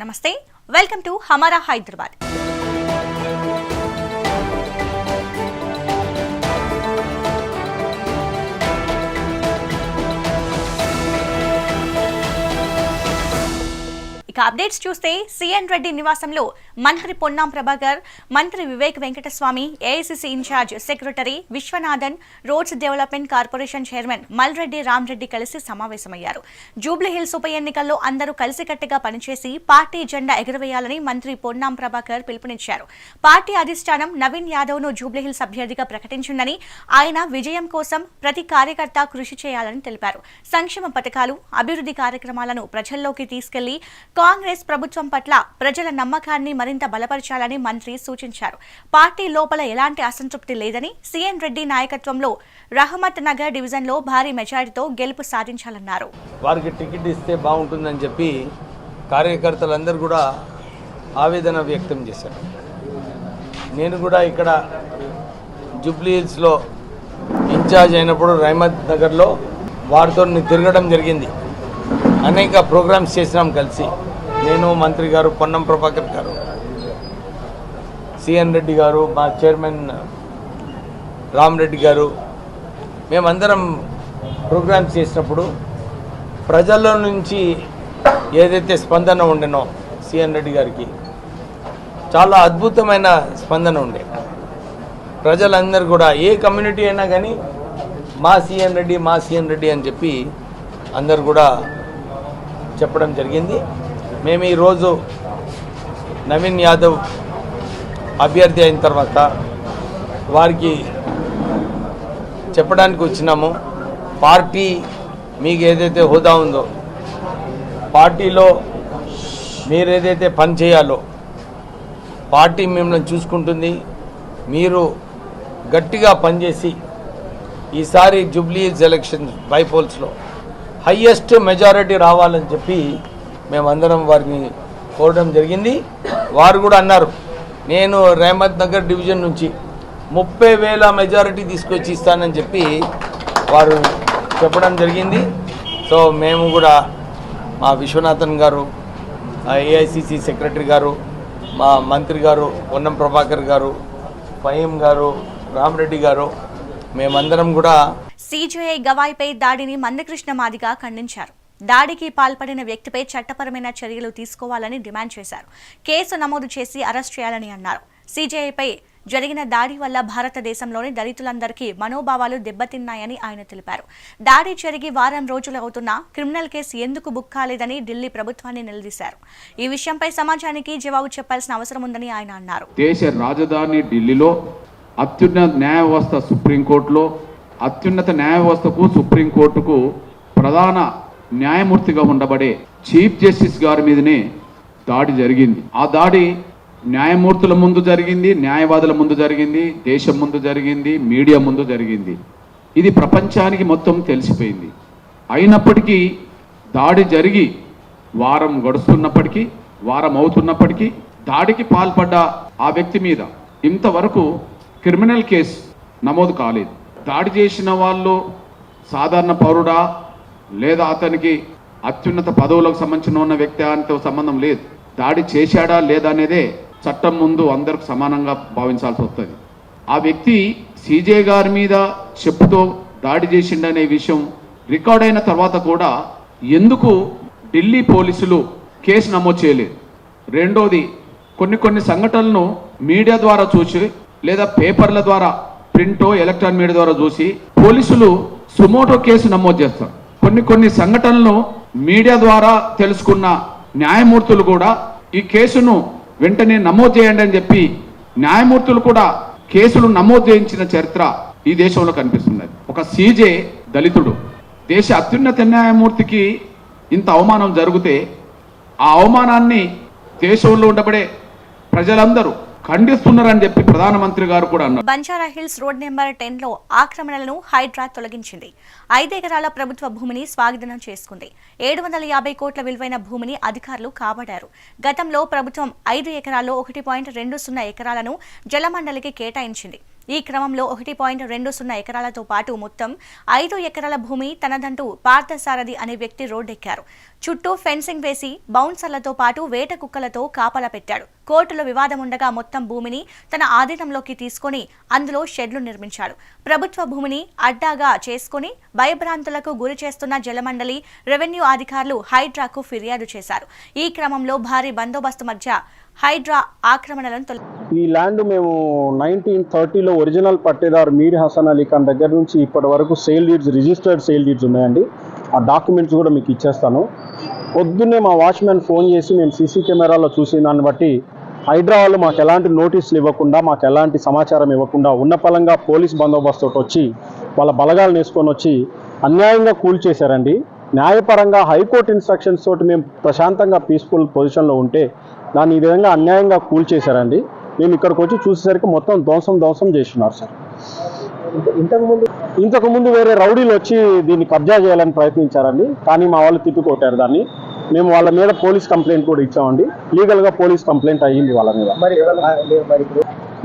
నమస్తే. Welcome to హమారా హైదరాబాద్. ఇక updates చూస్తే సిఎన్ రెడ్డి నివాసంలో మంత్రి పొన్నాం ప్రభాకర్ మంత్రి Vivek Venkataswamy AICC incharge secretary Viswanathan roads development corporation chairman Malreddy Ramreddy కలిసి సమావేశమయ్యారు. జూబ్లీహిల్స్ ఉప ఎన్నికల్లో అందరూ కలిసికట్టుగా పనిచేసి పార్టీ జెండా ఎగురవేయాలని మంత్రి పొన్నాం ప్రభాకర్ పిలుపునిచ్చారు. పార్టీ అధిష్టానం నవీన్ యాదవ్ను అభ్యర్థిగా ప్రకటించిందని ఆయన విజయం కోసం ప్రతి కార్యకర్త కృషి చేయాలని తెలిపారు. సంక్షేమ పథకాలు అభివృద్ధి కార్యక్రమాలను ప్రజల్లోకి తీసుకెళ్ళి కాంగ్రెస్ ప్రభుత్వం పట్ల ప్రజల నమ్మకాన్ని మరింత బలపరచాలని మంత్రి సూచించారు. పార్టీ లోపల ఎలాంటి అసంతృప్తి లేదని సీఎన్ రెడ్డి నాయకత్వంలో రహమత్ నగర్ డివిజన్లో భారీ మెజారిటీతో గెలుపు సాధించాలన్నారు. వారికి టికెట్ ఇస్తే బాగుంటుందని చెప్పి కార్యకర్తలందరూ కూడా ఆవేదన వ్యక్తం చేశారు. నేను కూడా ఇక్కడ జూబ్లీ హిల్స్లో ఇన్ఛార్జ్ అయినప్పుడు రహమత్ నగర్లో వారితో తిరగడం జరిగింది. అనేక ప్రోగ్రామ్స్ చేసినాం కలిసి. నేను మంత్రి గారు పొన్నం ప్రభాకర్ గారు. సిఎన్ రెడ్డి గారు మా చైర్మన్ రామరెడ్డి గారు. మేమందరం ప్రోగ్రామ్స్ చేసినప్పుడు ప్రజల్లో నుంచి ఏదైతే స్పందన ఉండేనో సిఎన్ రెడ్డి గారికి చాలా అద్భుతమైన స్పందన ఉండే. ప్రజలందరూ కూడా ఏ కమ్యూనిటీ అయినా కానీ మా సిఎన్ రెడ్డి మా సిఎన్ రెడ్డి అని చెప్పి అందరు కూడా చెప్పడం జరిగింది. మేము ఈరోజు నవీన్ యాదవ్ అభ్యర్థి అయిన తర్వాత వారికి చెప్పడానికి వచ్చినాము. పార్టీ మీకు ఏదైతే హోదా ఉందో పార్టీలో మీరు ఏదైతే పని చేయాలో పార్టీ మిమ్మల్ని చూసుకుంటుంది. మీరు గట్టిగా పనిచేసి ఈసారి జూబ్లీ ఎలక్షన్ బైపోల్స్లో హయ్యెస్ట్ మెజారిటీ రావాలని చెప్పి మేమందరం వారిని కోరడం జరిగింది. వారు కూడా అన్నారు నేను రేమత్ నగర్ డివిజన్ నుంచి ముప్పై వేల మెజారిటీ తీసుకొచ్చి ఇస్తానని చెప్పి వారు చెప్పడం జరిగింది. సో మేము కూడా మా విశ్వనాథన్ గారు ఏఐసిసి సెక్రటరీ గారు మా మంత్రి గారు పొన్నం ప్రభాకర్ గారు ఫహీం గారు రామరెడ్డి గారు మేమందరం కూడా సిజేఐ గవాయిపై దాడిని మందకృష్ణ మాదిగా ఖండించారు. దాడికి పాల్పడిన వ్యక్తిపై చట్టపరమైన చర్యలు తీసుకోవాలని డిమాండ్ చేశారు. కేసు నమోదు చేసి అరెస్ట్ చేయాలని అన్నారు. సీజేఐపై జరిగిన దాడి వల్ల భారతదేశంలోని దళితులందరికీ మనోభావాలు దెబ్బతిన్నాయని ఆయన తెలిపారు. దాడి జరిగి వారం రోజులు అవుతున్నా క్రిమినల్ కేసు ఎందుకు బుక్ కాలేదని ఢిల్లీ ప్రభుత్వాన్ని నిలదీశారు. ఈ విషయంపై సమాజానికి జవాబు చెప్పాల్సిన అవసరం ఉందని ఆయన అన్నారు. దేశ రాజధాని ఢిల్లీలో అత్యున్నత న్యాయ వ్యవస్థ సుప్రీంకోర్టులో అత్యున్నత న్యాయ వ్యవస్థకు సుప్రీంకోర్టుకు ప్రధాన న్యాయమూర్తిగా ఉండబడే చీఫ్ జస్టిస్ గారి మీదనే దాడి జరిగింది. ఆ దాడి న్యాయమూర్తుల ముందు జరిగింది న్యాయవాదుల ముందు జరిగింది దేశం ముందు జరిగింది మీడియా ముందు జరిగింది. ఇది ప్రపంచానికి మొత్తం తెలిసిపోయింది. అయినప్పటికీ దాడి జరిగి వారం గడుస్తున్నప్పటికీ వారం అవుతున్నప్పటికీ దాడికి పాల్పడ్డ ఆ వ్యక్తి మీద ఇంతవరకు క్రిమినల్ కేసు నమోదు కాలేదు. దాడి చేసిన వాళ్ళు సాధారణ పౌరుడా లేదా అతనికి అత్యున్నత పదవులకు సంబంధించిన ఉన్న వ్యక్తి అంత సంబంధం లేదు. దాడి చేశాడా లేదా అనేదే చట్టం ముందు అందరికి సమానంగా భావించాల్సి వస్తుంది. ఆ వ్యక్తి సీజే గారి మీద చెప్పుతో దాడి చేసిండనే విషయం రికార్డ్ అయిన తర్వాత కూడా ఎందుకు ఢిల్లీ పోలీసులు కేసు నమోదు చేయలేదు? రెండోది కొన్ని కొన్ని సంఘటనలను మీడియా ద్వారా చూసి లేదా పేపర్ల ద్వారా ప్రింటో ఎలక్ట్రానిక్ మీడియా ద్వారా చూసి పోలీసులు సుమోటో కేసు నమోదు చేస్తారు. కొన్ని కొన్ని సంఘటనలను మీడియా ద్వారా తెలుసుకున్న న్యాయమూర్తులు కూడా ఈ కేసును వెంటనే నమోదు చేయండి అని చెప్పి న్యాయమూర్తులు కూడా కేసులు నమోదు చేయించిన చరిత్ర ఈ దేశంలో కనిపిస్తున్నది. ఒక సీజే దళితుడు. దేశ అత్యున్నత న్యాయమూర్తికి ఇంత అవమానం జరిగితే ఆ అవమానాన్ని దేశంలో ఉండబడే ప్రజలందరూ ఖండిస్తున్నారని చెప్పి ప్రధానమంత్రి గారు కూడా అన్నారు. బంజారా హిల్స్ రోడ్ నెంబర్ టెన్లో ఆక్రమణలను హైడ్రా తొలగించింది. ఐదు ఎకరాల ప్రభుత్వ భూమిని స్వాగతం చేసుకుంది. ఏడు వందల యాభై కోట్ల విలువైన భూమిని అధికారులు కాబడారు గతంలో ప్రభుత్వం ఐదు ఎకరాల్లో ఒకటి పాయింట్ రెండు సున్నా ఎకరాలను జలమండలికి కేటాయించింది. ఈ క్రమంలో ఒకటి పాయింట్ రెండు సున్నా ఎకరాలతో పాటు మొత్తం ఐదు ఎకరాల భూమి తనదంటూ పార్థసారథి అనే వ్యక్తి రోడ్డెక్కారు. చుట్టూ ఫెన్సింగ్ వేసి బౌన్సర్లతో పాటు వేట కుక్కలతో కాపలా పెట్టాడు. కోర్టులో వివాదం ఉండగా మొత్తం భూమిని తన ఆధీనంలోకి తీసుకొని అందులో షెడ్లు నిర్మించాడు. ప్రభుత్వ భూమిని అడ్డాగా చేసుకుని భయభ్రాంతులకు గురి చేస్తున్న జలమండలి రెవెన్యూ అధికారులు హైడ్రాకు ఫిర్యాదు చేశారు. ఈ క్రమంలో భారీ బందోబస్తు మధ్య హైడ్రా ఆక్రమణలను తొలి ఈ ల్యాండ్ మేము నైన్టీన్ థర్టీలో ఒరిజినల్ పట్టేదారు మీర్ హసన్ అలీ ఖాన్ దగ్గర నుంచి ఇప్పటి వరకు sale deeds registered sale deeds ఉన్నాయండి. ఆ డాక్యుమెంట్స్ కూడా మీకు ఇచ్చేస్తాను. పొద్దున్నే మా వాచ్మెన్ ఫోన్ చేసి మేము సీసీ కెమెరాలో చూసిన దాన్ని బట్టి హైడ్రా వాళ్ళు మాకు ఎలాంటి నోటీసులు ఇవ్వకుండా మాకు ఎలాంటి సమాచారం ఇవ్వకుండా ఉన్న పలంగా పోలీస్ బందోబస్తు తోటి వచ్చి వాళ్ళ బలగాలు నేసుకొని వచ్చి అన్యాయంగా కూల్చేశారండి న్యాయపరంగా హైకోర్టు ఇన్స్ట్రక్షన్స్ తోటి మేము ప్రశాంతంగా పీస్ఫుల్ పొజిషన్లో ఉంటే దాన్ని ఈ విధంగా అన్యాయంగా కూల్చేశారండి మేము ఇక్కడికి వచ్చి చూసేసరికి మొత్తం ధ్వంసం ధ్వంసం చేస్తున్నారు సార్. ఇంతకుముందు ఇంతకుముందు వేరే రౌడీలు వచ్చి దీన్ని కబ్జా చేయాలని ప్రయత్నించారండి. కానీ మా వాళ్ళు తిప్పికొట్టారు దాన్ని. మేము వాళ్ళ మీద పోలీస్ కంప్లైంట్ కూడా ఇచ్చామండి. లీగల్గా పోలీస్ కంప్లైంట్ అయ్యింది వాళ్ళ మీద.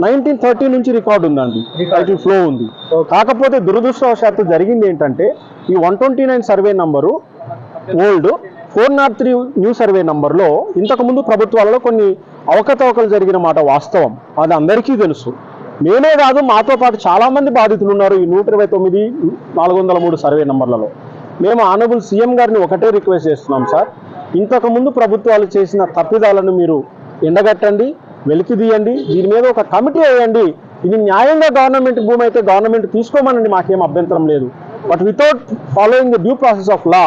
నైన్టీన్ థర్టీ నుంచి రికార్డు ఉందండి. టైటిల్ ఫ్లో ఉంది. కాకపోతే దురదృష్టవశాత్తు జరిగింది ఏంటంటే ఈ one twenty nine survey number old four not three new survey నంబర్లో ఇంతకుముందు ప్రభుత్వాలలో కొన్ని అవకతవకలు జరిగిన మాట వాస్తవం. అది అందరికీ తెలుసు. మేమే కాదు మాతో పాటు చాలామంది బాధితులు ఉన్నారు ఈ నూట ఇరవై తొమ్మిది నాలుగు వందల మూడు సర్వే నంబర్లలో మేము ఆనబుల్ సీఎం గారిని ఒకటే రిక్వెస్ట్ చేస్తున్నాం సార్. ఇంతకుముందు ప్రభుత్వాలు చేసిన తప్పిదాలను మీరు ఎండగట్టండి వెలికిదీయండి దీని మీద ఒక కమిటీ వేయండి. ఇది న్యాయంగా గవర్నమెంట్ భూమి అయితే గవర్నమెంట్ తీసుకోమనండి మాకేం అభ్యంతరం లేదు. But without following the due process of law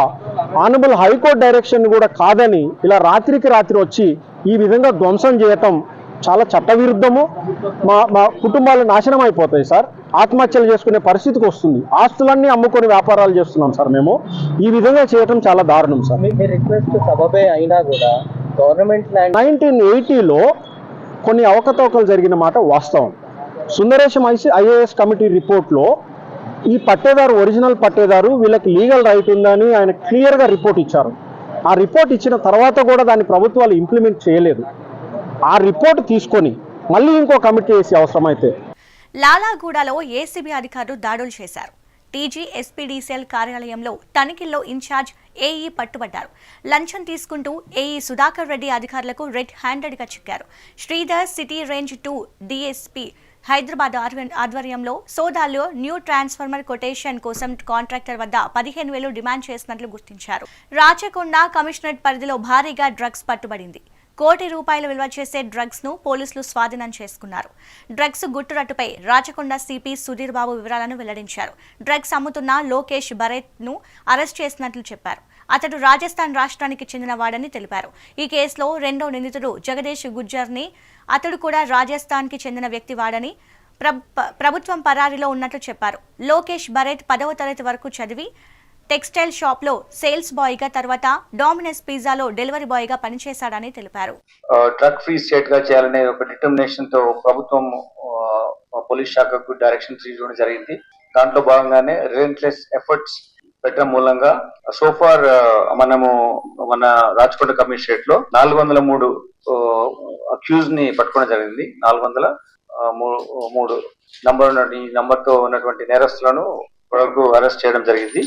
honourable high court direction కూడా కాదని ఇలా రాత్రికి రాత్రి వచ్చి ఈ విధంగా ధ్వంసం చేయటం చాలా చట్టవిరుద్ధము. మా మా కుటుంబాలు నాశనం అయిపోతాయి సార్. ఆత్మహత్యలు చేసుకునే పరిస్థితికి వస్తుంది. ఆస్తులన్నీ అమ్ముకొని వ్యాపారాలు చేస్తున్నాం సార్ మేము. ఈ విధంగా చేయటం చాలా దారుణం సార్. రిక్వెస్ట్ సబబే అయినా కూడా గవర్నమెంట్ నైన్టీన్ ఎయిటీలో కొన్ని అవకతవకలు జరిగిన మాట వాస్తవం. సుందరేశం ఐసి ఐఏఎస్ కమిటీ రిపోర్ట్లో ఈ పట్టేదారు ఒరిజినల్ పట్టేదారు వీళ్ళకి లీగల్ రైట్ ఉందని ఆయన క్లియర్గా రిపోర్ట్ ఇచ్చారు. ఆ రిపోర్ట్ ఇచ్చిన తర్వాత కూడా దాన్ని ప్రభుత్వాలు ఇంప్లిమెంట్ చేయలేదు. ఆ రిపోర్ట్ తీసుకొని మళ్ళీ ఇంకో కమిటీ వేసి అవసరమైతే లాలాగూడలో ఏసీబీ అధికారులు దాడులు చేశారు. టీజీ ఎస్పీడీసీఎల్ కార్యాలయంలో తనిఖీల్లో ఇన్ఛార్జ్ ఏఈ పట్టుబడ్డారు. లంచం తీసుకుంటూ ఏఈ సుధాకర్ రెడ్డి అధికారులకు రెడ్ హ్యాండెడ్గా చిక్కారు. Sridhar city range two DSP Hyderabad ఆధ్వ- ఆధ్వర్యంలో సోదాల్లో న్యూ ట్రాన్స్ఫార్మర్ కొటేషన్ కోసం కాంట్రాక్టర్ వద్ద పదిహేను వేలు డిమాండ్ చేసినట్లు గుర్తించారు. రాచకొండ కమిషనరేట్ పరిధిలో భారీగా డ్రగ్స్ పట్టుబడింది. కోటి రూపాయలు విలువ చేసే డ్రగ్స్ను పోలీసులు స్వాధీనం చేసుకున్నారు. డ్రగ్స్ గుట్టురట్టుపై రాచకొండ సిపి సుధీర్ బాబు వివరాలను వెల్లడించారు. డ్రగ్స్ అమ్ముతున్న లోకేష్ బరేత్ను అరెస్ట్ చేసినట్లు చెప్పారు. అతడు రాజస్థాన్ రాష్ట్రానికి చెందిన వాడని తెలిపారు. ఈ కేసులో రెండో నిందితుడు జగదీష్ గుజ్జర్ని అతడు కూడా రాజస్థాన్కి చెందిన వ్యక్తి వాడని ప- ప్రభుత్వం పరారీలో ఉన్నట్లు చెప్పారు. లోకేష్ బరేత్ పదవ తరగతి వరకు చదివి టెక్స్టైల్ షాప్లో సేల్స్ బాయ్గా తర్వాత డామినస్ పిజ్జాలో డెలివరీ బాయ్గా పనిచేశాడని తెలిపారు. డ్రగ్ ఫ్రీ స్టేట్గా చేయాలనే ఒక డిటర్మినేషన్తో ప్రభుత్వం పోలీస్ శాఖకు డైరెక్షన్ తీసుకోవడం జరిగింది. దాంట్లో భాగంగానే రిలెంట్లెస్ ఎఫర్ట్స్ పెట్టడం మూలంగా సోఫార్ మనము మన రాచకొండ కమిషనరేట్లో నాలుగు వందల మూడు అక్యూజ్ని పట్టుకోవడం జరిగింది. నాలుగు వందల మూ- మూడు నంబర్ ఉన్న ఈ నంబర్తో ఉన్నటువంటి నేరస్తులను వరకు అరెస్ట్ చేయడం జరిగింది.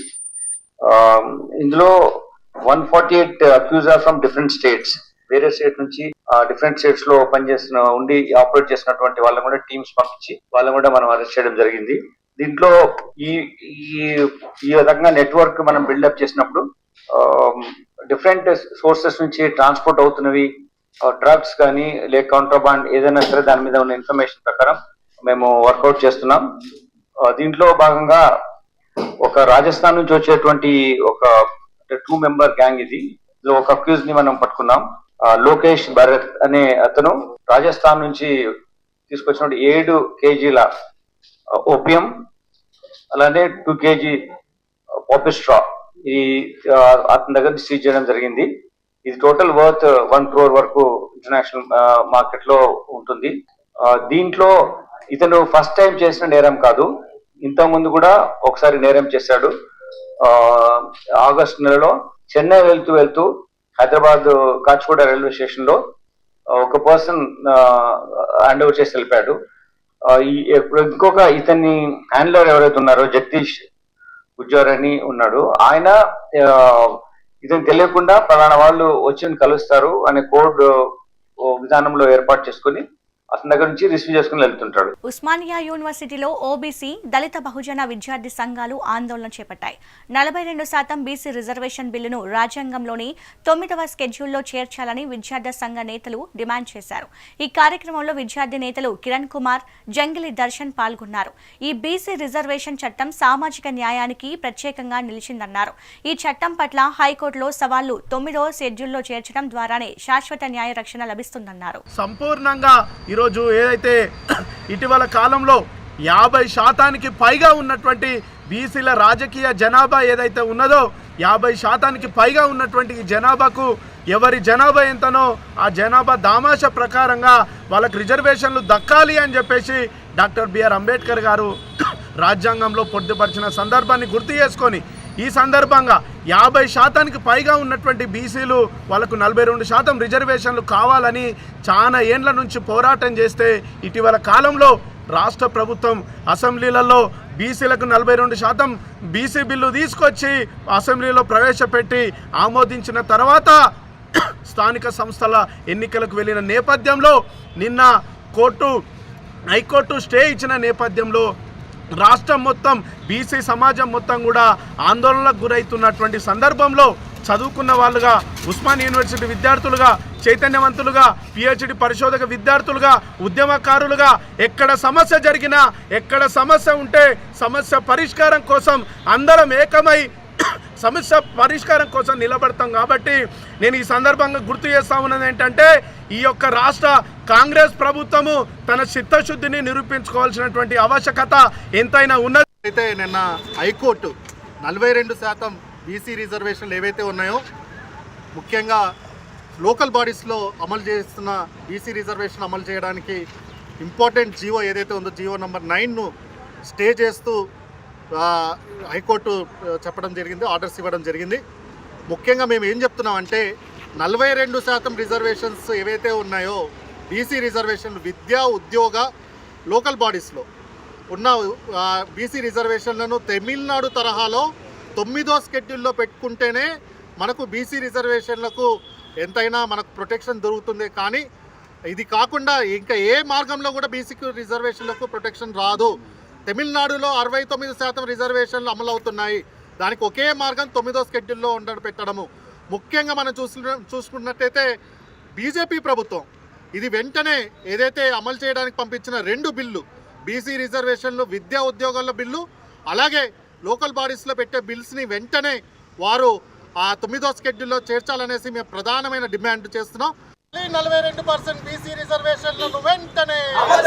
Um, ఇందులో one forty eight accused are from different states వేరే స్టేట్ నుంచి డిఫరెంట్ స్టేట్స్లో పనిచేసిన ఉండి ఆపరేట్ చేసినటువంటి వాళ్ళని కూడా టీమ్స్ పంపించి వాళ్ళని కూడా మనం అరెస్ట్ చేయడం జరిగింది. దీంట్లో ఈ ఈ ఈ రకంగా నెట్వర్క్ మనం బిల్డప్ చేసినప్పుడు um, డిఫరెంట్ సోర్సెస్ నుంచి ట్రాన్స్పోర్ట్ అవుతున్నవి డ్రగ్స్ కానీ లేక కాంట్రాబాండ్ ఏదైనా సరే దాని మీద ఉన్న ఇన్ఫర్మేషన్ ప్రకారం మేము వర్కౌట్ చేస్తున్నాం. దీంట్లో భాగంగా ఒక రాజస్థాన్ నుంచి వచ్చేటువంటి ఒక టూ మెంబర్ గ్యాంగ్ ఇది. ఒక అక్యూజ్ని మనం పట్టుకున్నాం. లోకేష్ భరత్ అనే అతను రాజస్థాన్ నుంచి తీసుకొచ్చిన ఏడు కేజీల ఓపియం అలానే టూ కేజీ పాపిస్ట్రా ఈ అతని దగ్గర సీజ్ చేయడం జరిగింది. ఇది టోటల్ వర్త్ వన్ క్రోర్ వరకు ఇంటర్నేషనల్ మార్కెట్లో ఉంటుంది. దీంట్లో ఇతను ఫస్ట్ టైం చేసిన నేరం కాదు. ఇంతకు ముందు కూడా ఒకసారి నేరం చేశాడు. ఆగస్ట్ నెలలో చెన్నై వెళ్తూ వెళ్తూ హైదరాబాద్ కాచిగూడ రైల్వే స్టేషన్లో ఒక పర్సన్ హ్యాండ్ ఓవర్ చేసి వెళ్ళిపోయాడు. ఇంకొక ఇతన్ని హ్యాండ్లర్ ఎవరైతే ఉన్నారో జగదీష్ గుజ్జర్ అని ఉన్నాడు. ఆయన ఇతను తెలియకుండా పలానా వాళ్ళు వచ్చి కలుస్తారు అనే కోడ్ విధానంలో ఏర్పాటు చేసుకొని అతని దగ్గర నుంచి రిసీవ్ చేసుకుని వెళ్తుంటాడు. ఉస్మానియా యూనివర్సిటీలో ఓబీసీ దళిత బహుజన విద్యార్థి సంఘాలు ఆందోళన చేపట్టాయి. నలభై రెండు శాతం బీసీ రిజర్వేషన్ బిల్లును రాజ్యాంగంలోని తొమ్మిదవ స్కెడ్యూల్లో చేర్చాలని విద్యార్థి సంఘ నేతలు డిమాండ్ చేశారు. ఈ కార్యక్రమంలో విద్యార్థి నేతలు కిరణ్ కుమార్ జంగిలి దర్శన్ పాల్గొన్నారు. ఈ బీసీ రిజర్వేషన్ చట్టం సామాజిక న్యాయానికి ప్రత్యేకంగా నిలిచిందన్నారు. ఈ చట్టం పట్ల హైకోర్టులో సవాళ్ళు తొమ్మిదవ షెడ్యూల్లో చేర్చడం ద్వారానే శాశ్వత న్యాయ రక్షణ లభిస్తుందన్నారు. సంపూర్ణంగా ఈరోజు ఏదైతే ఇటీవల కాలంలో యాభై శాతానికి పైగా ఉన్నటువంటి బీసీల రాజకీయ జనాభా ఏదైతే ఉన్నదో యాభై శాతానికి పైగా ఉన్నటువంటి ఈ జనాభాకు ఎవరి జనాభా ఎంతనో ఆ జనాభా దామాష ప్రకారంగా వాళ్ళకి రిజర్వేషన్లు దక్కాలి అని చెప్పేసి డాక్టర్ బిఆర్ అంబేద్కర్ గారు రాజ్యాంగంలో పొద్దుపరిచిన సందర్భాన్ని గుర్తు చేసుకొని ఈ సందర్భంగా యాభై శాతానికి పైగా ఉన్నటువంటి బీసీలు వాళ్ళకు నలభై రెండు శాతం రిజర్వేషన్లు కావాలని చాలా ఏండ్ల నుంచి పోరాటం చేస్తే ఇటీవల కాలంలో రాష్ట్ర ప్రభుత్వం అసెంబ్లీలలో బీసీలకు నలభై రెండు శాతం బీసీ బిల్లు తీసుకొచ్చి అసెంబ్లీలో ప్రవేశపెట్టి ఆమోదించిన తర్వాత స్థానిక సంస్థల ఎన్నికలకు వెళ్ళిన నేపథ్యంలో నిన్న కోర్టు హైకోర్టు స్టే ఇచ్చిన నేపథ్యంలో రాష్ట్రం మొత్తం బీసీ సమాజం మొత్తం కూడా ఆందోళనలకు గురవుతున్నటువంటి సందర్భంలో చదువుకున్న వాళ్ళుగా ఉస్మాన్ యూనివర్సిటీ విద్యార్థులుగా చైతన్యవంతులుగా పిహెచ్డి పరిశోధక విద్యార్థులుగా ఉద్యమకారులుగా ఎక్కడ సమస్య జరిగినా ఎక్కడ సమస్య ఉంటే సమస్య పరిష్కారం కోసం అందరం ఏకమై సమస్య పరిష్కారం కోసం నిలబడతాం కాబట్టి నేను ఈ సందర్భంగా గుర్తు చేస్తా ఉన్నది ఏంటంటే ఈ యొక్క రాష్ట్ర కాంగ్రెస్ ప్రభుత్వము తన చిత్తశుద్ధిని నిరూపించుకోవాల్సినటువంటి ఆవశ్యకత ఎంతైనా ఉన్నది. అయితే నిన్న హైకోర్టు నలభై రెండు శాతం బీసీ రిజర్వేషన్లు ఏవైతే ఉన్నాయో ముఖ్యంగా లోకల్ బాడీస్లో అమలు చేస్తున్న బీసీ రిజర్వేషన్ అమలు చేయడానికి ఇంపార్టెంట్ జీవో ఏదైతే ఉందో జీవో నెంబర్ నైన్ను స్టే చేస్తూ హైకోర్టు చెప్పడం జరిగింది ఆర్డర్స్ ఇవ్వడం జరిగింది. ముఖ్యంగా మేము ఏం చెప్తున్నామంటే నలభై రెండు శాతం రిజర్వేషన్స్ ఏవైతే ఉన్నాయో బీసీ రిజర్వేషన్లు విద్యా ఉద్యోగ లోకల్ బాడీస్లో ఉన్న బీసీ రిజర్వేషన్లను తమిళనాడు తరహాలో తొమ్మిదో స్కెడ్యూల్లో పెట్టుకుంటేనే మనకు బీసీ రిజర్వేషన్లకు ఎంతైనా మనకు ప్రొటెక్షన్ దొరుకుతుంది. కానీ ఇది కాకుండా ఇంకా ఏ మార్గంలో కూడా బీసీ రిజర్వేషన్లకు ప్రొటెక్షన్ రాదు. తమిళనాడులో అరవై తొమ్మిది శాతం రిజర్వేషన్లు అమలు అవుతున్నాయి దానికి ఒకే మార్గం తొమ్మిదో స్కెడ్యూల్లో ఉండడం పెట్టడము. ముఖ్యంగా మనం చూసు చూసుకున్నట్టయితే బీజేపీ ప్రభుత్వం ఇది వెంటనే ఏదైతే అమలు చేయడానికి పంపించిన రెండు బిల్లు బీసీ రిజర్వేషన్లు విద్యా ఉద్యోగాల బిల్లు అలాగే లోకల్ బాడీస్లో పెట్టే బిల్స్ని వెంటనే వారు ఆ తొమ్మిదో స్కెడ్యూల్లో చేర్చాలనేసి మేము ప్రధానమైన డిమాండ్ చేస్తున్నాం. నలభై రెండు పర్సెంట్ బీసీ రిజర్వేషన్లను వెంటనే అమలు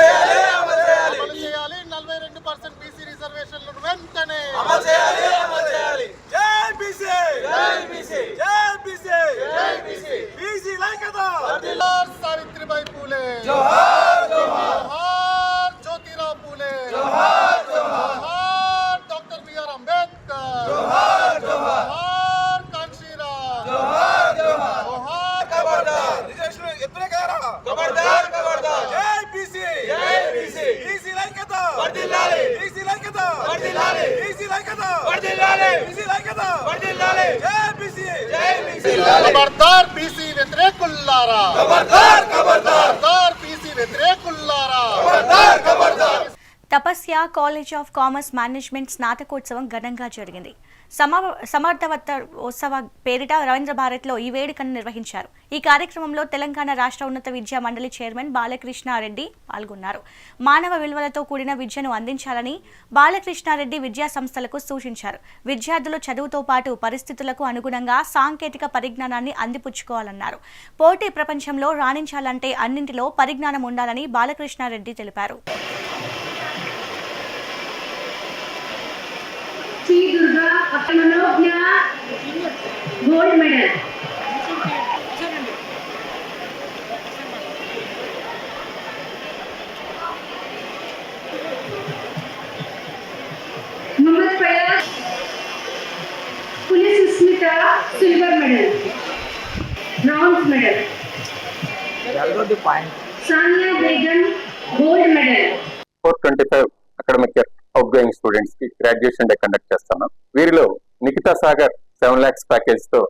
చేయాలి నలభై రెండు పర్సెంట్ బీసీ రిజర్వేషన్లను వెంటనే సావిత్రిబాయి పూలే. జోహార్ జ్యోతిరావు పూలే. ఖబర్దార్ బీసీ! వ్యతిరేకుల్లారా ఖబర్దార్ ఖబర్దార్ బీసీ వ్యతిరేకుల్లారా ఖబర్దార్ ఖబర్దార్ Tapasya college of commerce management స్నాతకోత్సవం ఘనంగా జరిగింది. సమర్థవత ఉత్సవ పేరిట రవీంద్ర భారత్లో ఈ వేడుకను నిర్వహించారు. ఈ కార్యక్రమంలో తెలంగాణ రాష్ట్ర ఉన్నత విద్యా మండలి చైర్మన్ బాలకృష్ణారెడ్డి పాల్గొన్నారు. మానవ విలువలతో కూడిన విద్యను అందించాలని బాలకృష్ణారెడ్డి విద్యా సంస్థలకు సూచించారు. విద్యార్థులు చదువుతో పాటు పరిస్థితులకు అనుగుణంగా సాంకేతిక పరిజ్ఞానాన్ని అందిపుచ్చుకోవాలన్నారు. పోటీ ప్రపంచంలో రాణించాలంటే అన్నింటిలో పరిజ్ఞానం ఉండాలని బాలకృష్ణారెడ్డి తెలిపారు. Sri Durga Manogna gold medal Mohammed Fayaz Puli Susmitha silver medal bronze medal Sania Begum gold medal four twenty five outgoing స్టూడెంట్స్కి గ్రాడ్యుయేషన్ డే కండక్ట్ చేస్తున్నాం. వీరిలో నిఖితా సాగర్ సెవెన్ ల్యాక్స్ ప్యాకేజ్తో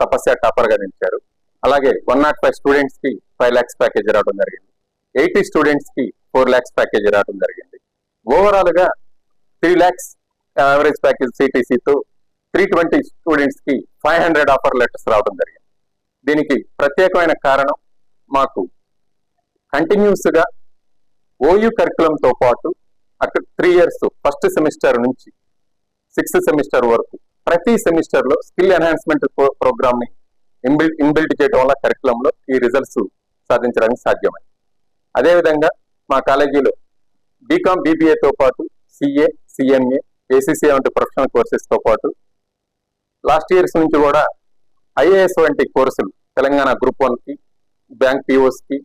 తపస్య టాపర్గా నిలిచారు. అలాగే వన్ నాట్ ఫైవ్ స్టూడెంట్స్కి ఫైవ్ ల్యాక్స్ ప్యాకేజ్ రావడం జరిగింది. ఎయిటీ స్టూడెంట్స్కి ఫోర్ ల్యాక్స్ ప్యాకేజ్ రావడం జరిగింది. ఓవరాల్గా త్రీ ల్యాక్స్ యావరేజ్ ప్యాకేజ్ సిటీసీతో త్రీ ట్వంటీ స్టూడెంట్స్కి ఫైవ్ హండ్రెడ్ ఆఫర్ లెటర్స్ రావడం జరిగింది. దీనికి ప్రత్యేకమైన కారణం మాకు కంటిన్యూస్గా ఓయూ కరికులంతో పాటు అక్కడ త్రీ ఇయర్స్ ఫస్ట్ సెమిస్టర్ నుంచి సిక్స్త్ సెమిస్టర్ వరకు ప్రతి సెమిస్టర్లో స్కిల్ ఎన్హాన్స్మెంట్ ప్రోగ్రామ్ని ఇన్బిల్ట్ ఇన్బిల్ట్ చేయడం వల్ల కరికులం లో ఈ రిజల్ట్స్ సాధించడానికి సాధ్యమైంది అదేవిధంగా మా కాలేజీలో బీకామ్ బీబీఏతో పాటు సిఏ సిఎంఏ ఏసీసీ వంటి ప్రొఫెషనల్ కోర్సెస్తో పాటు లాస్ట్ ఇయర్స్ నుంచి కూడా ఐఏఎస్ వంటి కోర్సులు తెలంగాణ గ్రూప్ వన్కి బ్యాంక్ పిఓస్కి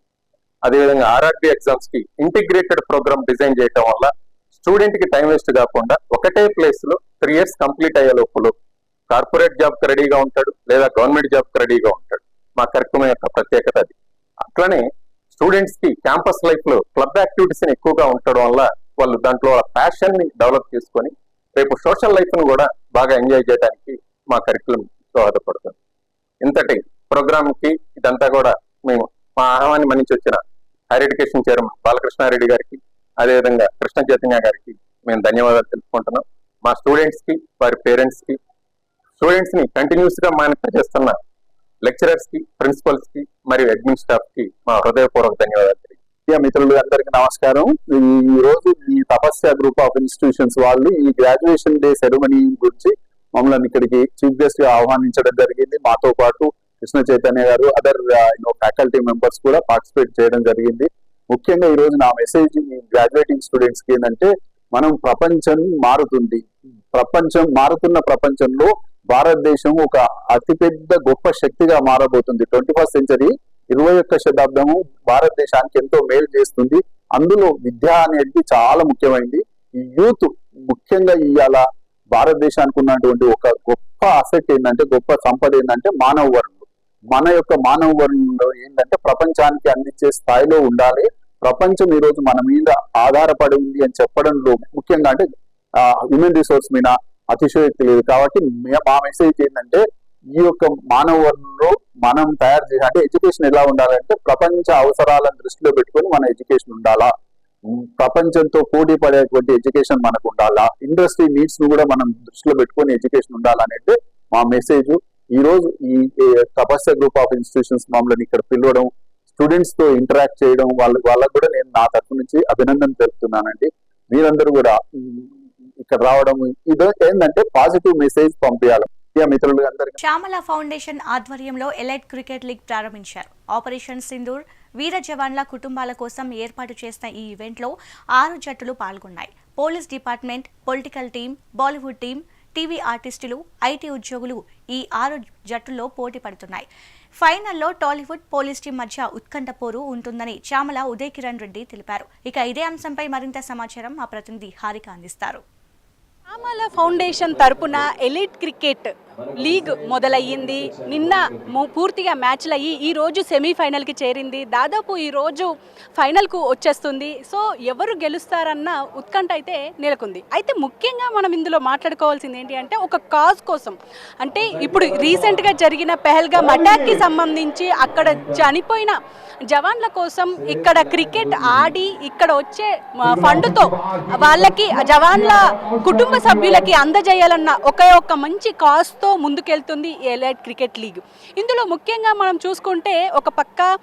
అదేవిధంగా ఆర్ఆర్బి ఎగ్జామ్స్కి ఇంటిగ్రేటెడ్ ప్రోగ్రామ్ డిజైన్ చేయటం వల్ల స్టూడెంట్కి టైం వేస్ట్ కాకుండా ఒకటే ప్లేస్లో త్రీ ఇయర్స్ కంప్లీట్ అయ్యే లోపల కార్పొరేట్ జాబ్కి రెడీగా ఉంటాడు లేదా గవర్నమెంట్ జాబ్కి రెడీగా ఉంటాడు. మా కార్యక్రమం యొక్క ప్రత్యేకత అది. అట్లనే స్టూడెంట్స్కి క్యాంపస్ లైఫ్లో క్లబ్ యాక్టివిటీస్ ఎక్కువగా ఉండడం వల్ల వాళ్ళు దాంట్లో ప్యాషన్ని డెవలప్ చేసుకొని రేపు సోషల్ లైఫ్ను కూడా బాగా ఎంజాయ్ చేయడానికి మా కరికులం దోహదపడుతుంది. ఇంతటి ప్రోగ్రామ్కి ఇదంతా కూడా మేము మా ఆహ్వాన్ని మన్నించి వచ్చిన హైయర్ ఎడ్యుకేషన్ చైర్మన్ బాలకృష్ణారెడ్డి గారికి అదేవిధంగా కృష్ణ చైతన్య గారికి మేము ధన్యవాదాలు తెలుపుకుంటున్నాం. మా స్టూడెంట్స్కి వారి పేరెంట్స్కి స్టూడెంట్స్ని కంటిన్యూస్గా మానిటర్ చేస్తున్న లెక్చరర్స్కి ప్రిన్సిపల్స్కి మరియు అడ్మిన్ స్టాఫ్కి మా హృదయపూర్వక ధన్యవాదాలు మీడియా మిత్రులు అందరికీ నమస్కారం. ఈ రోజు ఈ తపస్య గ్రూప్ ఆఫ్ ఇన్స్టిట్యూషన్స్ వాళ్ళు ఈ గ్రాడ్యుయేషన్ డే సెరమనీ గురించి మమ్మల్ని ఇక్కడికి చీఫ్ గెస్ట్గా ఆహ్వానించడం జరిగింది. మాతో పాటు కృష్ణ చైతన్య గారు అదర్ ఫ్యాకల్టీ మెంబర్స్ కూడా పార్టిసిపేట్ చేయడం జరిగింది. ముఖ్యంగా ఈ రోజు నా మెసేజ్ ఈ గ్రాడ్యుయేటింగ్ స్టూడెంట్స్కి ఏంటంటే మనం ప్రపంచం మారుతుంది. ప్రపంచం మారుతున్న ప్రపంచంలో భారతదేశం ఒక అతిపెద్ద గొప్ప శక్తిగా మారబోతుంది. ట్వంటీ ఫస్ట్ సెంచరీ ఇరవై ఒక్క శతాబ్దము భారతదేశానికి ఎంతో మేలు చేస్తుంది. అందులో విద్య అనేది చాలా ముఖ్యమైనది ఈ యూత్ ముఖ్యంగా ఇవాళ భారతదేశానికి ఉన్నటువంటి ఒక గొప్ప అసెట్ ఏంటంటే గొప్ప సంపద ఏంటంటే మానవ వనరులు. మన యొక్క మానవ వనరులు ఏంటంటే ప్రపంచానికి అందించే స్థాయిలో ఉండాలి. ప్రపంచం ఈ రోజు మన మీద ఆధారపడి ఉంది అని చెప్పడంలో ముఖ్యంగా అంటే హ్యూమన్ రిసోర్స్ మీద అతిశయోక్తి లేదు. కాబట్టి మా మెసేజ్ ఏంటంటే ఈ యొక్క మానవ వనరులు మనం తయారు చేసే అంటే ఎడ్యుకేషన్ ఎలా ఉండాలంటే ప్రపంచ అవసరాలను దృష్టిలో పెట్టుకొని మన ఎడ్యుకేషన్ ఉండాలా? ప్రపంచంతో పోటీ పడేటువంటి ఎడ్యుకేషన్ మనకు ఉండాలా? ఇండస్ట్రీ నీడ్స్ను కూడా మనం దృష్టిలో పెట్టుకొని ఎడ్యుకేషన్ ఉండాలనేది మా మెసేజ్ ఈ రోజు ఈ ఈ తపస్య గ్రూప్ ఆఫ్ ఇన్స్టిట్యూషన్స్ మమ్మల్ని ఇక్కడ పిలవడం స్టూడెంట్స్తో ఇంటరాక్ట్ చేయడం వాళ్ళ వాళ్ళకు కూడా నేను నా తరఫు నుంచి అభినందన తెలుపుతున్నానండి. మీరందరూ కూడా ఇక్కడ రావడం ఇది ఏంటంటే పాజిటివ్ మెసేజ్ పంపించాలి మిత్రులు శ్యామల ఫౌండేషన్ ఆధ్వర్యంలో ఎలైట్ క్రికెట్ లీగ్ ప్రారంభించారు. ఆపరేషన్ సింధూర్ వీర జవాన్ల కుటుంబాల కోసం ఏర్పాటు చేసిన ఈ ఈవెంట్లో ఆరు జట్టులు పాల్గొన్నాయి. Police department political team Bollywood team TV ఆర్టిస్టులు ఐటీ ఉద్యోగులు ఈ ఆరు జట్టుల్లో పోటీ పడుతున్నాయి. ఫైనల్లో టాలీవుడ్ పోలీస్ టీం మధ్య ఉత్కంఠ పోరు ఉంటుందని చామల ఉదయ్ కిరణ్ రెడ్డి తెలిపారు. ఇక ఇదే అంశంపై మరింత సమాచారం మా ప్రతినిధి హారిక అందిస్తారు. చామల ఫౌండేషన్ తరపున ఎలిట్ క్రికెట్ లీగ్ మొదలయ్యింది. నిన్న పూర్తిగా మ్యాచ్లు అయ్యి ఈ రోజు సెమీఫైనల్కి చేరింది. దాదాపు ఈరోజు ఫైనల్కు వచ్చేస్తుంది. సో ఎవరు గెలుస్తారన్న ఉత్కంఠ అయితే నెలకొంది. అయితే ముఖ్యంగా మనం ఇందులో మాట్లాడుకోవాల్సింది ఏంటి అంటే ఒక కాజ్ కోసం. అంటే ఇప్పుడు రీసెంట్గా జరిగిన పెహల్గామ్ అటాక్కి సంబంధించి అక్కడ చనిపోయిన జవాన్ల కోసం ఇక్కడ క్రికెట్ ఆడి ఇక్కడ వచ్చే ఫండ్తో వాళ్ళకి జవాన్ల కుటుంబ సభ్యులకి అందజేయాలన్న ఒకే ఒక్క మంచి కాజ్తో ముందుకెళ్తుంది ఈ ఎలైట్ క్రికెట్ లీగ్. ఇందులో ముఖ్యంగా మనం చూసుకుంటే ఒక పక్క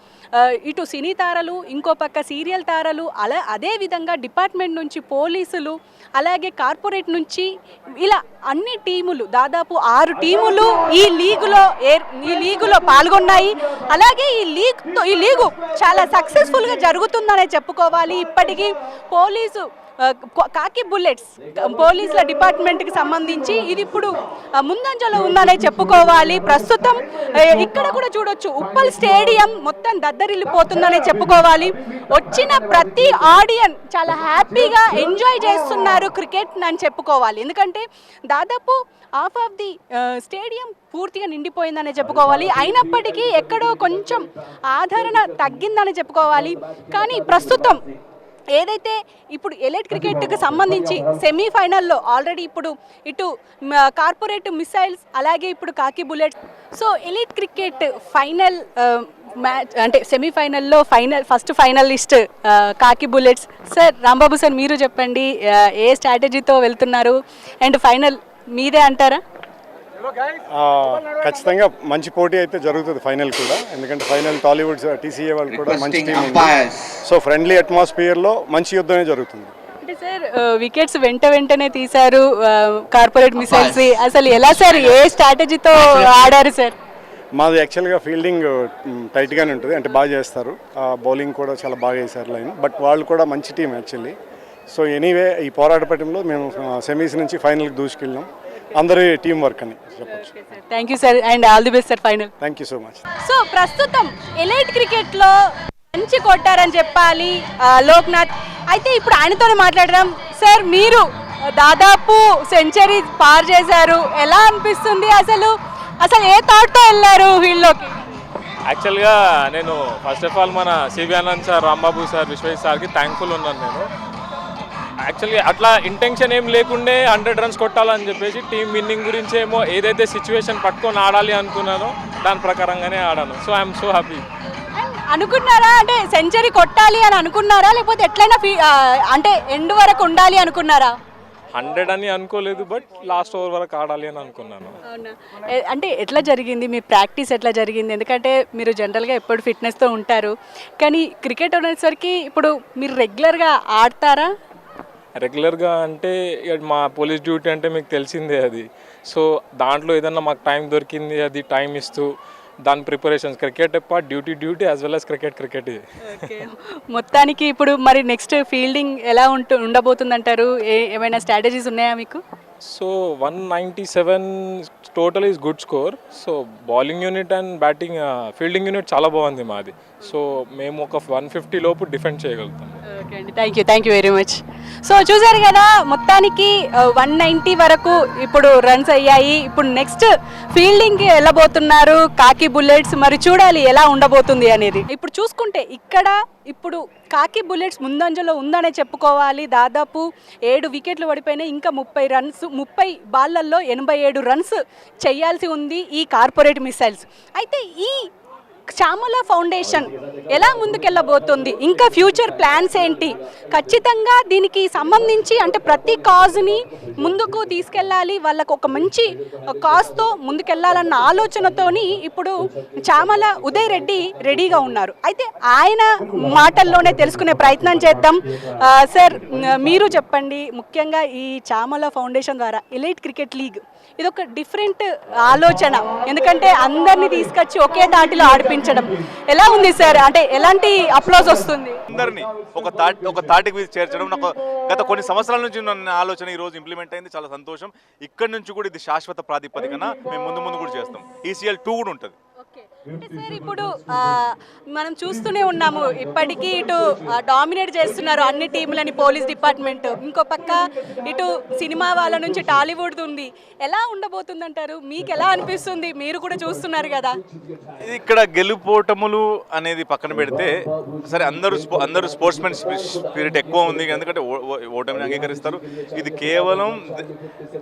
ఇటు సినీ తారలు ఇంకో పక్క సీరియల్ తారలు అలా అదే విధంగా డిపార్ట్మెంట్ నుంచి పోలీసులు అలాగే కార్పొరేట్ నుంచి ఇలా అన్ని టీములు దాదాపు ఆరు టీములు ఈ లీగులో ఏర్- ఈ లీగులో పాల్గొన్నాయి. అలాగే ఈ లీగ్ ఈ లీగు చాలా సక్సెస్ఫుల్గా జరుగుతుందనే చెప్పుకోవాలి. ఇప్పటికీ పోలీసు కాకి బుల్లెట్స్ పోలీసుల డిపార్ట్మెంట్కి సంబంధించి ఇది ఇప్పుడు ముందంజలో ఉందనే చెప్పుకోవాలి. ప్రస్తుతం ఇక్కడ కూడా చూడొచ్చు. ఉప్పల్ స్టేడియం మొత్తం దద్దరిల్లిపోతుందనే చెప్పుకోవాలి. వచ్చిన ప్రతి ఆడియన్ చాలా హ్యాపీగా ఎంజాయ్ చేస్తున్నారు క్రికెట్ అని చెప్పుకోవాలి. ఎందుకంటే దాదాపు హాఫ్ ఆఫ్ ది స్టేడియం పూర్తిగా నిండిపోయిందనే చెప్పుకోవాలి. అయినప్పటికీ ఎక్కడో కొంచెం ఆదరణ తగ్గిందని చెప్పుకోవాలి. కానీ ప్రస్తుతం ఏదైతే ఇప్పుడు ఎలైట్ క్రికెట్కి సంబంధించి సెమీఫైనల్లో ఆల్రెడీ ఇప్పుడు ఇటు కార్పొరేట్ మిసైల్స్ అలాగే ఇప్పుడు Kaki bullets. So elite cricket final match అంటే సెమీఫైనల్లో final first finalist Kaki bullets. Sir Rambabu sir మీరు చెప్పండి ఏ స్ట్రాటజీతో వెళ్తున్నారు? అండ్ ఫైనల్ మీదే అంటారా? ఖచ్చితంగా మంచి పోటీ అయితే జరుగుతుంది ఫైనల్ కూడా. ఎందుకంటే ఫైనల్ టాలీవుడ్ టీసీఏ వాళ్ళు కూడా మంచి టీం ఉంది. సో ఫ్రెండ్లీ అట్మాస్ఫియర్లో మంచి యుద్ధమే జరుగుతుంది. అంటే సార్ వికెట్స్ వెంట వెంటనే తీశారు కార్పొరేట్ మిసైల్స్ అసలు ఎలా సార్ ఏ స్ట్రాటజీతో ఆడారు సార్? మాది యాక్చువల్గా ఫీల్డింగ్ టైట్గానే ఉంటుంది అంటే బాగా చేస్తారు. బౌలింగ్ కూడా చాలా బాగా వేశారు లైన్. బట్ వాళ్ళు కూడా మంచి టీం యాక్చువల్లీ సో ఎనీవే ఈ పోరాటపట్యంలో మేము సెమీస్ నుంచి ఫైనల్కి దూసుకెళ్ళాం. అందరి టీం వర్క్ అని చెప్పొచ్చు. Thank you sir and all the best sir final thank you so much so ప్రస్తుతం ఎలైట్ క్రికెట్లో మంచి కొట్టారని చెప్పాలి లోక్నాథ్. అయితే ఇప్పుడు ఆయనతోనే మాట్లాడదాం. సార్ మీరు దాదాపు సెంచరీ పార్ చేశారు. ఎలా అనిపిస్తుంది అసలు? అసలు ఏ థాట్తో వెళ్ళారు వీళ్ళలోకి యాక్చువల్గా నేను ఫస్ట్ ఆఫ్ ఆల్ మన CV Anand sir Rambabu sir Vishwesh సార్కి థ్యాంక్ఫుల్ ఉన్నాను నేను. యాక్చువల్లీ అట్లా ఇంటెన్షన్ ఏం లేకుండే హండ్రెడ్ రన్స్ కొట్టాలని చెప్పేసి టీం విన్నింగ్ గురించి ఏమో ఏదైతే సిచ్యువేషన్ పట్టుకొని ఆడాలి అనుకున్నానో దాని ప్రకారంగానే ఆడాను. సో ఐఎమ్ సో హ్యాపీ అనుకున్నారా? అంటే సెంచరీ కొట్టాలి అని అనుకున్నారా? లేకపోతే ఎట్లయినా అంటే ఎండ్ వరకు ఉండాలి అనుకున్నారా? హండ్రెడ్ అని అనుకోలేదు బట్ లాస్ట్ ఓవర్ వరకు ఆడాలి అని అనుకున్నాను. అంటే ఎట్లా జరిగింది? మీ ప్రాక్టీస్ ఎట్లా జరిగింది? ఎందుకంటే మీరు జనరల్గా ఎప్పుడు ఫిట్నెస్తో ఉంటారు. కానీ క్రికెట్ అనేసరికి ఇప్పుడు మీరు రెగ్యులర్గా ఆడతారా? రెగ్యులర్గా అంటే మా పోలీస్ డ్యూటీ అంటే మీకు తెలిసిందే అది. సో దాంట్లో ఏదన్నా మాకు టైం దొరికింది అది టైం ఇస్తూ దాని ప్రిపరేషన్స్ క్రికెట్ ఎప్ప duty duty as well as cricket cricket ఇది. మొత్తానికి ఇప్పుడు మరి నెక్స్ట్ ఫీల్డింగ్ ఎలా ఉంటు ఉండబోతుందంటారు? ఏ ఏమైనా స్ట్రాటజీస్ ఉన్నాయా మీకు? So one ninety seven total is good score. So bowling unit and batting fielding unit చాలా బాగుంది మాది. సో మేము ఒక వన్ ఫిఫ్టీ లోపు డిఫెండ్ చేయగలుగుతాం. ఓకే అండి. Thank you thank you very much so చూసారు కదా మొత్తానికి వన్ నైంటీ వరకు ఇప్పుడు రన్స్ అయ్యాయి. ఇప్పుడు నెక్స్ట్ ఫీల్డింగ్కి వెళ్ళబోతున్నారు కాకి బుల్లెట్స్ మరి చూడాలి ఎలా ఉండబోతుంది అనేది. ఇప్పుడు చూసుకుంటే ఇక్కడ ఇప్పుడు కాకి బుల్లెట్స్ ముందంజలో ఉందనే చెప్పుకోవాలి. దాదాపు ఏడు వికెట్లు పడిపోయినాయి. ఇంకా ముప్పై రన్స్ ముప్పై బాళ్ళల్లో ఎనభై ఏడు రన్స్ చేయాల్సి ఉంది ఈ కార్పొరేట్ మిసైల్స్ అయితే ఈ చామల ఫౌండేషన్ ఎలా ముందుకెళ్ళబోతుంది? ఇంకా ఫ్యూచర్ ప్లాన్స్ ఏంటి? ఖచ్చితంగా దీనికి సంబంధించి అంటే ప్రతి కాజ్ని ముందుకు తీసుకెళ్ళాలి. వాళ్ళకు ఒక మంచి కాజ్తో ముందుకెళ్ళాలన్న ఆలోచనతోని ఇప్పుడు చామల ఉదయ్ రెడ్డి రెడీగా ఉన్నారు. అయితే ఆయన మాటల్లోనే తెలుసుకునే ప్రయత్నం చేద్దాం. సార్ మీరు చెప్పండి. ముఖ్యంగా ఈ చామల ఫౌండేషన్ ద్వారా ఎలైట్ క్రికెట్ లీగ్ ఇది ఒక డిఫరెంట్ ఆలోచన. ఎందుకంటే అందరినీ తీసుకొచ్చి ఒకే దాటిలో చూపించడం ఎలా ఉంది సార్? అంటే ఎలాంటి అప్లోజ్ వస్తుంది? అందరినీ ఒక తాటి ఒక తాటికి చేర్చడం. నాకు గత కొన్ని సంవత్సరాల నుంచి నన్ను ఆలోచన ఈ రోజు ఇంప్లిమెంట్ అయింది. చాలా సంతోషం. ఇక్కడ నుంచి కూడా ఇది శాశ్వత ప్రాతిపదికన మేము ముందు ముందు కూడా చేస్తాం. ఈసీఎల్ టూ కూడా ఉంటుంది. అంటే సార్ ఇప్పుడు మనం చూస్తూనే ఉన్నాము. ఇప్పటికీ ఇటు డామినేట్ చేస్తున్నారు అన్ని టీములని పోలీస్ డిపార్ట్మెంట్. ఇంకో పక్క ఇటు సినిమా వాళ్ళ నుంచి టాలీవుడ్ ఉంది. ఎలా ఉండబోతుందంటారు? మీకు ఎలా అనిపిస్తుంది? మీరు కూడా చూస్తున్నారు కదా. ఇది ఇక్కడ గెలుపోటములు అనేది పక్కన పెడితే సరే అందరూ స్పో- అందరూ స్పోర్ట్స్ మెన్ స్పిరిట్ ఎక్కువ ఉంది. ఎందుకంటే ఓటమిని అంగీకరిస్తారు. ఇది కేవలం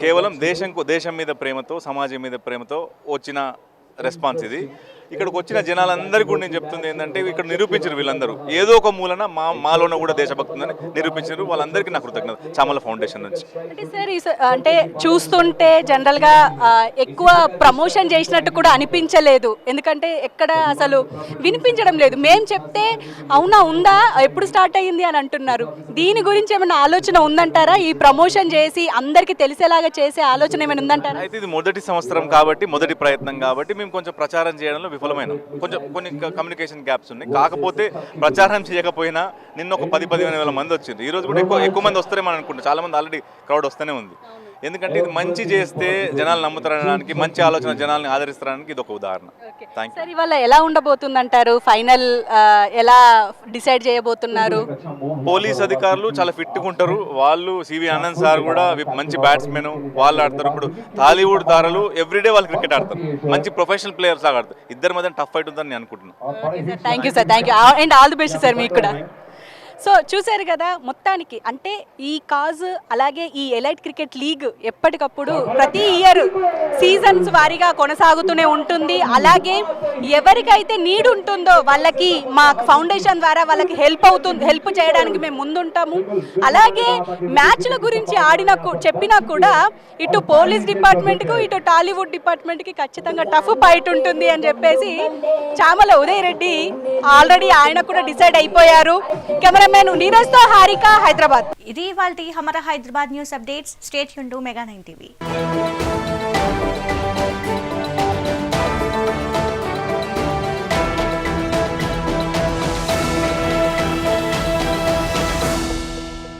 కేవలం దేశం దేశం మీద ప్రేమతో సమాజం మీద ప్రేమతో వచ్చిన రెస్పాన్స్ ఇది. ఇక్కడికి వచ్చిన జనాలందరికీ కూడా నేను చెప్తుంది ఏంటంటే ఇక్కడ నిరూపించారు వీళ్ళందరూ. ఏదో ఒక మూలన మా మాలోన కూడా దేశభక్తి ఉందని నిరూపించారు. వాళ్ళందరికీ నా కృతజ్ఞత చామల ఫౌండేషన్ నుంచి. అంటే సార్ అంటే చూస్తుంటే జనరల్గా ఎక్కువ ప్రమోషన్ చేసినట్టు కూడా అనిపించలేదు. ఎందుకంటే ఎక్కడ అసలు వినిపించడం లేదు. మేము చెప్తే అవునా ఉందా? ఎప్పుడు స్టార్ట్ అయ్యింది అని అంటున్నారు. దీని గురించి ఏమైనా ఆలోచన ఉందంటారా? ఈ ప్రమోషన్ చేసి అందరికీ తెలిసేలాగా చేసే ఆలోచన ఏమైనా ఉందంటారా? అయితే ఇది మొదటి సంవత్సరం కాబట్టి మొదటి ప్రయత్నం కాబట్టి మేము కొంచెం ప్రచారం చేయడంలో విఫలమైన కొంచెం కొన్ని కమ్యూనికేషన్ గ్యాప్స్ ఉన్నాయి. కాకపోతే ప్రచారం చేయకపోయినా నిన్న ఒక పది పదిహేను వేల మంది వచ్చింది ఈ రోజు కూడా ఎక్కువ ఎక్కువ మంది వస్తారేమని అనుకుంటున్నాను చాలా మంది ఆల్రెడీ క్రౌడ్ వస్తూనే ఉంది. ఎందుకంటే ఇది మంచి చేస్తే జనాలు నమ్ముతారనడానికి మంచి ఆలోచన జనాల్ని ఆదరిస్తారడానికి ఇది ఒక ఉదాహరణ థ్యాంక్ సార్ ఇవాళ ఎలా ఉండబోతుందంటారు? ఫైనల్ ఎలా డిసైడ్ చేయబోతున్నారు? పోలీస్ అధికారులు చాలా ఫిట్గా ఉంటారు. వాళ్ళు సివి ఆనంద్ సార్ కూడా మంచి బ్యాట్స్మెన్ వాళ్ళు ఆడతారు. ఇప్పుడు టాలీవుడ్ తారలు ఎవ్రీడే వాళ్ళు క్రికెట్ ఆడతారు. మంచి ప్రొఫెషనల్ ప్లేయర్స్ ఆడతారు. ఇద్దరి మధ్య టఫ్ ఫైట్ ఉందని నేను అనుకుంటున్నాను. Thank you sir thank you and all the best sir మీకు కూడా. సో చూశారు కదా మొత్తానికి అంటే ఈ కాజ్ అలాగే ఈ ఎలైట్ క్రికెట్ లీగ్ ఎప్పటికప్పుడు ప్రతి ఇయర్ సీజన్స్ వారీగా కొనసాగుతూనే ఉంటుంది. అలాగే ఎవరికైతే నీడ్ ఉంటుందో వాళ్ళకి మా ఫౌండేషన్ ద్వారా వాళ్ళకి హెల్ప్ అవుతుంది హెల్ప్ చేయడానికి మేము ముందుంటాము. అలాగే మ్యాచ్ల గురించి ఆడిన చెప్పినా కూడా ఇటు పోలీస్ డిపార్ట్మెంట్కు ఇటు టాలీవుడ్ డిపార్ట్మెంట్కి ఖచ్చితంగా టఫ్ ఫైట్ ఉంటుంది అని చెప్పేసి చామల ఉదయ్ రెడ్డి ఆల్రెడీ ఆయన కూడా డిసైడ్ అయిపోయారు. కెమెరామెన్ నీరజ్తో హారిక హైదరాబాద్. ఇది వాళ్ళ హమర హైదరాబాద్ న్యూస్ అప్డేట్స్. స్టేట్ యూన్ టు మెగా నైన్ టీవీ.